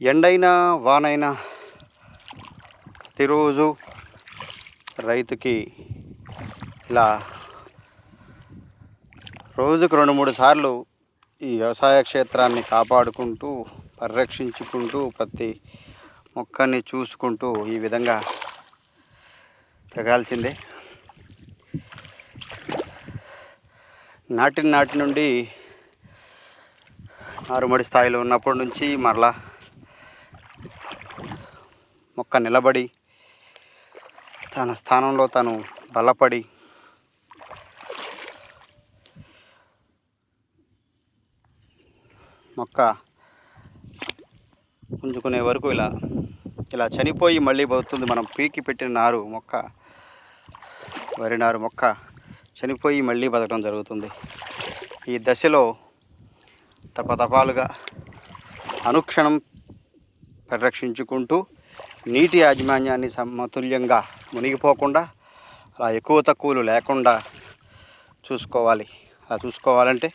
ఎండైనా వానైనా ప్రతిరోజు రైతుకి ఇలా రోజుకు రెండు మూడు సార్లు ఈ వ్యవసాయ క్షేత్రాన్ని కాపాడుకుంటూ పరిరక్షించుకుంటూ ప్రతి మొక్కని చూసుకుంటూ ఈ విధంగా తిరగాల్సిందే నాటిన నాటి నుండి నారుమడి స్థాయిలో ఉన్నప్పటి నుంచి మరలా మొక్క నిలబడి తన స్థానంలో తను బలపడి మొక్క పుంజుకునే వరకు ఇలా ఇలా చనిపోయి మళ్ళీ పోతుంది. మనం పీకి పెట్టిన నారు మొక్క వరి నారు మొక్క చనిపోయి మళ్ళీ బతకడం జరుగుతుంది. ఈ దశలో తపతపాలుగా అనుక్షణం పరిరక్షించుకుంటూ నీటి యాజమాన్యాన్ని సమతుల్యంగా మునిగిపోకుండా అలా ఎక్కువ తక్కువలు లేకుండా చూసుకోవాలి. అలా చూసుకోవాలంటే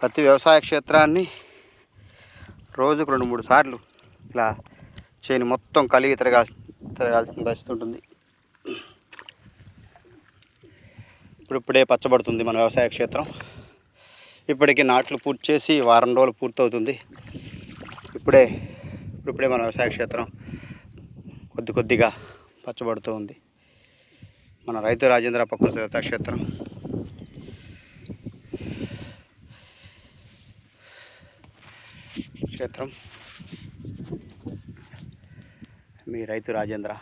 ప్రతి వ్యవసాయ క్షేత్రాన్ని రోజుకు రెండు మూడు సార్లు ఇలా చేను మొత్తం కలిగి తిరగాల్సి తిరగాల్సిన పరిస్థితి ఉంటుంది. ఇప్పుడిప్పుడే పచ్చబడుతుంది మన వ్యవసాయ క్షేత్రం. ఇప్పటికి నాట్లు పూర్తి చేసి వారం రోజులు పూర్తవుతుంది. ఇప్పుడే ఇప్పుడిప్పుడే మన వ్యవసాయ క్షేత్రం కొద్ది కొద్దిగా పచ్చబడుతూ ఉంది. మన రైతు రాజేంద్ర ప్రకృతి వ్యవసాయ క్షేత్రం. క్షేత్రం. మీ రైతు రాజేంద్ర.